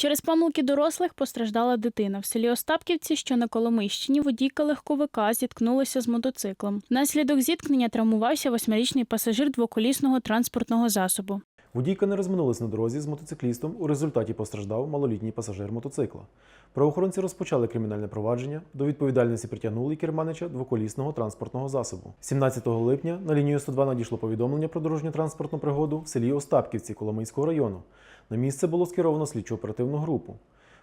Через помилки дорослих постраждала дитина. В селі Остапківці, що на Коломийщині, водійка легковика зіткнулася з мотоциклом. Внаслідок зіткнення травмувався восьмирічний пасажир двоколісного транспортного засобу. Водійка не розминулась на дорозі з мотоциклістом. У результаті постраждав малолітній пасажир мотоцикла. Правоохоронці розпочали кримінальне провадження. До відповідальності притягнули керманича двоколісного транспортного засобу. 17 липня на лінію 102 надійшло повідомлення про дорожньо-транспортну пригоду в селі Остапківці Коломийського району. На місце було скеровано слідчо оперативну групу.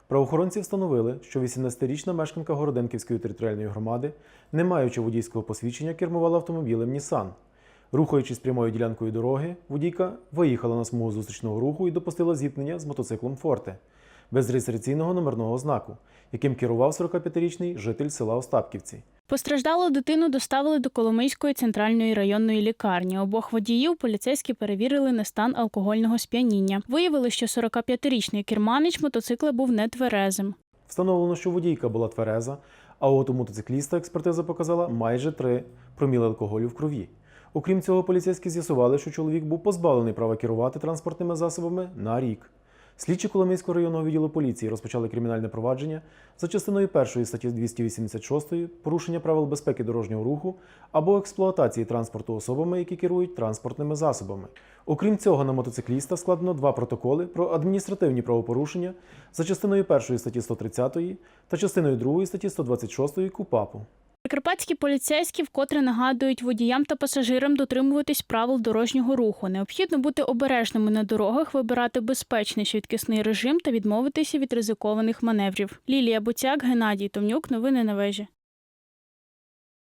Правоохоронці встановили, що 18-річна мешканка Городенківської територіальної громади, не маючи водійського посвідчення, кермувала автомобілем Нісан. Рухаючись прямою ділянкою дороги, водійка виїхала на смугу зустрічного руху і допустила зіткнення з мотоциклом Форте без реєстраційного номерного знаку, яким керував 45-річний житель села Остапківці. Постраждалу дитину доставили до Коломийської центральної районної лікарні. Обох водіїв поліцейські перевірили на стан алкогольного сп'яніння. Виявили, що 45-річний керманич мотоцикла був нетверезим. Встановлено, що водійка була твереза, а от у мотоцикліста експертиза показала майже 3 проміли алкоголю в крові. Окрім цього, поліцейські з'ясували, що чоловік був позбавлений права керувати транспортними засобами на рік. Слідчі Коломийського районного відділу поліції розпочали кримінальне провадження за частиною першої статті 286 порушення правил безпеки дорожнього руху або експлуатації транспорту особами, які керують транспортними засобами. Окрім цього, на мотоцикліста складено два протоколи про адміністративні правопорушення за частиною першої статті 130 та частиною другої статті 126 КУПАПу. Прикарпатські поліцейські вкотре нагадують водіям та пасажирам дотримуватись правил дорожнього руху. Необхідно бути обережними на дорогах, вибирати безпечний швидкісний режим та відмовитися від ризикованих маневрів. Лілія Буцяк, Геннадій Томнюк. Новини на вежі.